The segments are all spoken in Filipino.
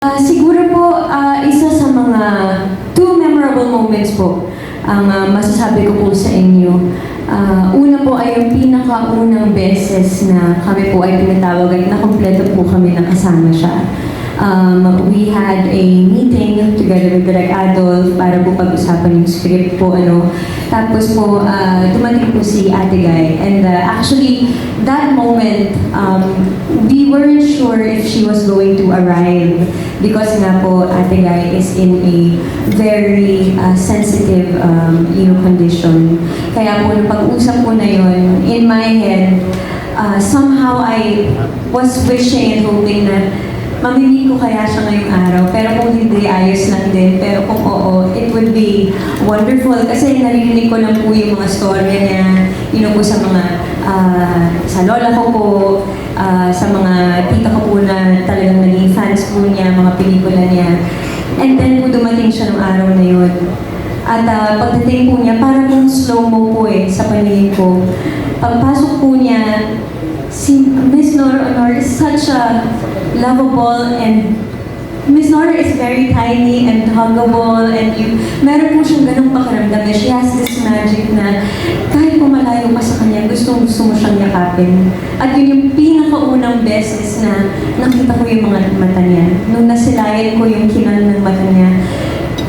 Ah, siguro po, ah, isa sa mga two memorable moments po ang ah, masasabi ko po sa inyo. Ah, una po ay yung pinakaunang beses na kami po ay pinatawag at nakompleto po kami na kasama siya. Um, we had a meeting together with Direk Adolf para po pag-usapan yung script po. Ano. Tapos po, ah, dumating po si Ate Guy. And ah, actually, that moment, um, we weren't sure if she was going to arrive because nga po Ate Guy is in a very uh, sensitive um, you know, condition. Kaya po nung pag-usap po na yun, in my head, uh, somehow I was wishing and hoping na mamimit ko kaya siya ngayong araw. Pero kung hindi, ayos lang din. Pero kung oo, it would be wonderful. Kasi narinig ko lang po yung mga storya niya, you po sa mga, ah, sa lola ko po, ah, sa mga tita ko po na talagang naging fans po niya, mga pelikula niya. And then po dumating siya nung araw na yun. At ah, pagdating po niya, parang slow-mo po eh, sa paningin ko. Pagpasok po niya, si Miss Nora Honor is such a lovable and Miss Nora is very tiny and huggable and you, meron po siyang ganung pakiramdam na she has this magic na kahit po malayo ka sa kanya, gusto gusto mo siyang yakapin. At yun yung pinakaunang beses na nakita ko yung mga mata niya. Nung nasilayan ko yung kinal ng mata niya,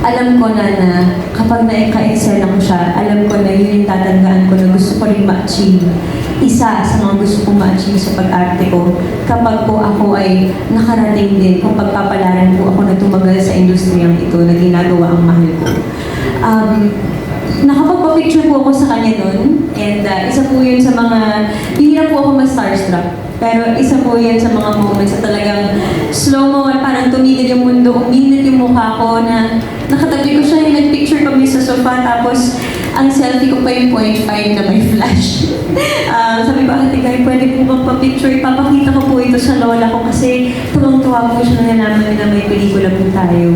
alam ko na na kapag naika-excel ako siya, alam ko na yun yung tatandaan ko na gusto ko rin ma-achieve. Isa sa mga gusto kong ma-achieve sa pag-arte ko kapag po ako ay nakarating din kung pagpapalaran po ako na tumagal sa industriyang ito na ginagawa ang mahal ko. Um, nakapagpa-picture po ako sa kanya nun and uh, isa po yun sa mga, hindi na po ako ma-starstruck pero isa po yan sa mga moments na talagang slow-mo at parang tumigil yung mundo, uminit yung mukha ko na nakatabi ko siya, yung nag-picture kami sa sofa, tapos ang selfie ko pa yung point five na may flash. Ah, sabi ko, ate pwede bang pa-picture? Ipapakita ko po ito sa lola ko kasi tuwang-tuwa po siya na nalaman na may pelikula po tayo.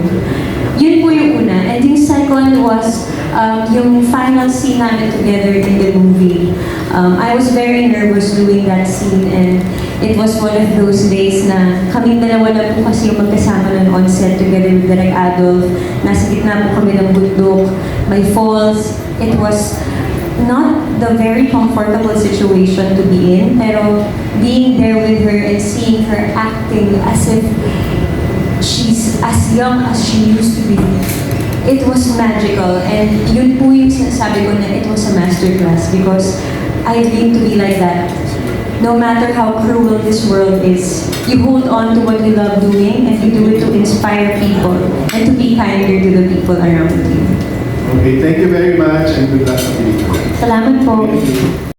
Yun po yung una. And yung second was um, yung final scene namin together in the movie. Um, I was very nervous doing that scene and it was one of those days na kaming dalawa na po kasi yung magkasama nun on set together with Direk Adolf. Nasa gitna po kami ng bundok, may falls. It was not the very comfortable situation to be in, pero being there with her and seeing her acting as if she's as young as she used to be. It was magical and yun po yung sinasabi ko na it was a masterclass because I dream to be like that. No matter how cruel this world is, you hold on to what you love doing and you do it to inspire people and to be kinder to the people around you. Okay, thank you very much and good luck sa pelikula. Salamat po. Thank you.